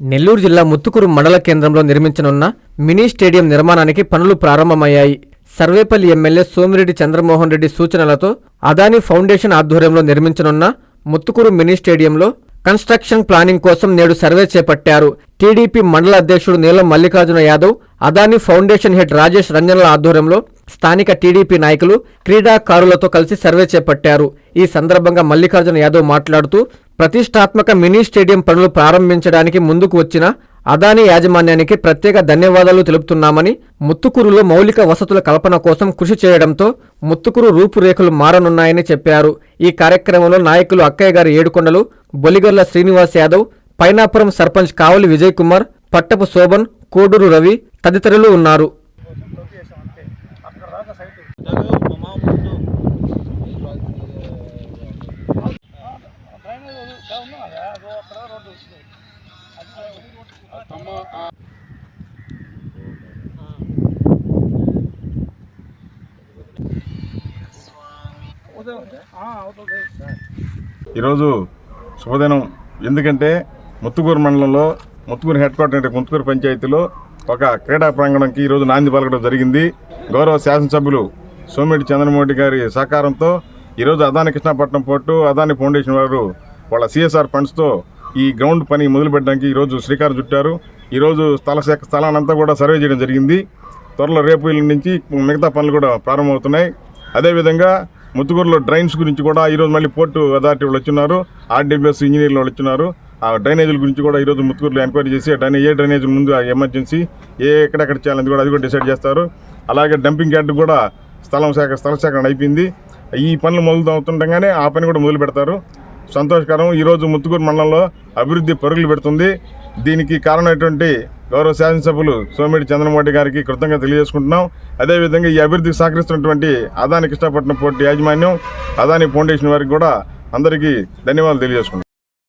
నెల్లూరు జిల్లా ముత్తుకూరు మండల కేంద్రంలో నిర్మించనున్న మినీ స్టేడియం నిర్మాణానికి పనులు ప్రారంభమయ్యాయి. సర్వేపల్లి ఎమ్మెల్యే సోమిరెడ్డి చంద్రమోహన్ రెడ్డి సూచనలతో అదాని ఫౌండేషన్ ఆధ్వర్యంలో నిర్మించనున్న ముత్తుకూరు మినీ స్టేడియంలో కన్స్ట్రక్షన్ ప్లానింగ్ కోసం నేడు సర్వే చేపట్టారు. టీడీపీ మండల అధ్యక్షుడు నీలం మల్లికార్జున యాదవ్ అదాని ఫౌండేషన్ హెడ్ రాజేష్ రంజన్ల ఆధ్వర్యంలో స్థానిక టీడీపీ నాయకులు క్రీడాకారులతో కలిసి సర్వే చేపట్టారు. ఈ సందర్భంగా మల్లికార్జున యాదవ్ మాట్లాడుతూ ప్రతిష్టాత్మక మినీ స్టేడియం పనులు ప్రారంభించడానికి ముందుకు వచ్చిన అదానీ యాజమాన్యానికి ప్రత్యేక ధన్యవాదాలు తెలుపుతున్నామని ముత్తుకూరులో మౌలిక వసతుల కల్పన కోసం కృషి చేయడంతో ముత్తుకూరు రూపురేఖలు మారనున్నాయని చెప్పారు. ఈ కార్యక్రమంలో నాయకులు అక్కయ్య గారి ఏడుకొండలు బొలిగొర్ల శ్రీనివాస్ యాదవ్ పైనాపురం సర్పంచ్ కావలి విజయ్ కుమార్ పట్టపు శోభన్ కోడూరు రవి తదితరులు ఉన్నారు. ఈరోజు శుభదినం. ఎందుకంటే ముత్తుకూరు మండలంలో ముత్తుకూరు హెడ్ క్వార్టర్ అంటే ముత్తుకూరు పంచాయతీలో ఒక క్రీడా ప్రాంగణంకి ఈరోజు నాంది పలకడం జరిగింది. గౌరవ శాసనసభ్యులు సోమిరెడ్డి చంద్రమోహన్ గారి సహకారంతో ఈరోజు అదాని కృష్ణాపట్నం పోర్టు అదాని ఫౌండేషన్ వారు వాళ్ళ సిఎస్ఆర్ ఫండ్స్తో ఈ గ్రౌండ్ పని మొదలుపెట్టడానికి ఈరోజు శ్రీకారం చుట్టారు. ఈరోజు స్థల శాఖ స్థలాన్నంతా కూడా సర్వే చేయడం జరిగింది. త్వరలో రేపు నుంచి మిగతా పనులు కూడా ప్రారంభమవుతున్నాయి. అదేవిధంగా ముత్తుకూరులో డ్రైన్స్ గురించి కూడా ఈరోజు మళ్ళీ పోర్టు అథారిటీ వాళ్ళు వచ్చినారు ఆర్డబ్ల్యూఎస్ ఇంజనీర్లు వాళ్ళు వచ్చినారు ఆ డ్రైనేజీల గురించి కూడా ఈరోజు ముత్తుకూరులో ఎంక్వైరీ చేసి డ్రైనేజ్ ఏ డ్రైనేజ్ ముందు ఆ ఎమర్జెన్సీ ఏ ఎక్కడెక్కడ చేయాలని కూడా అది కూడా డిసైడ్ చేస్తారు. అలాగే డంపింగ్ యార్డ్ కూడా స్థలం శాఖ స్థల సేకరణ అయిపోయింది. ఈ పనులు మొదలు అవుతుండగానే ఆ పని కూడా మొదలు పెడతారు. సంతోషకరం. ఈరోజు ముత్తుకూరు మండలంలో అభివృద్ధి పరుగులు పెడుతుంది. దీనికి కారణమైనటువంటి గౌరవ శాసనసభ్యులు సోమిరెడ్డి చంద్రమోహన్ గారికి కృతజ్ఞత తెలియజేసుకుంటున్నాం. అదేవిధంగా ఈ అభివృద్ధికి సహకరిస్తున్నటువంటి అదాని కృష్ణపట్నం పోర్టు యాజమాన్యం అదాని ఫౌండేషన్ వారికి కూడా అందరికీ ధన్యవాదాలు తెలియజేసుకుంటున్నాం.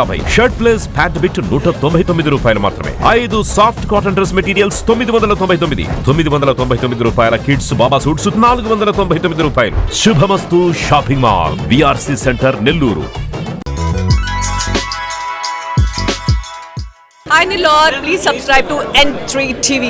యాభై. షర్ట్ ప్లస్ ప్యాంట్ బిట్ నూట తొంభై తొమ్మిది రూపాయలు మాత్రమే. ఐదు సాఫ్ట్ కాటన్ డ్రెస్ మెటీరియల్స్ తొమ్మిది వందల తొంభై తొమ్మిది. తొమ్మిది వందల తొంభై తొమ్మిది రూపాయల కిడ్స్ బాబా సూట్స్ నాలుగు వందల తొంభై తొమ్మిది రూపాయలు. Subhamastu shopping mall VRC centre Nellore. Hi Nilor, please subscribe to N3 TV.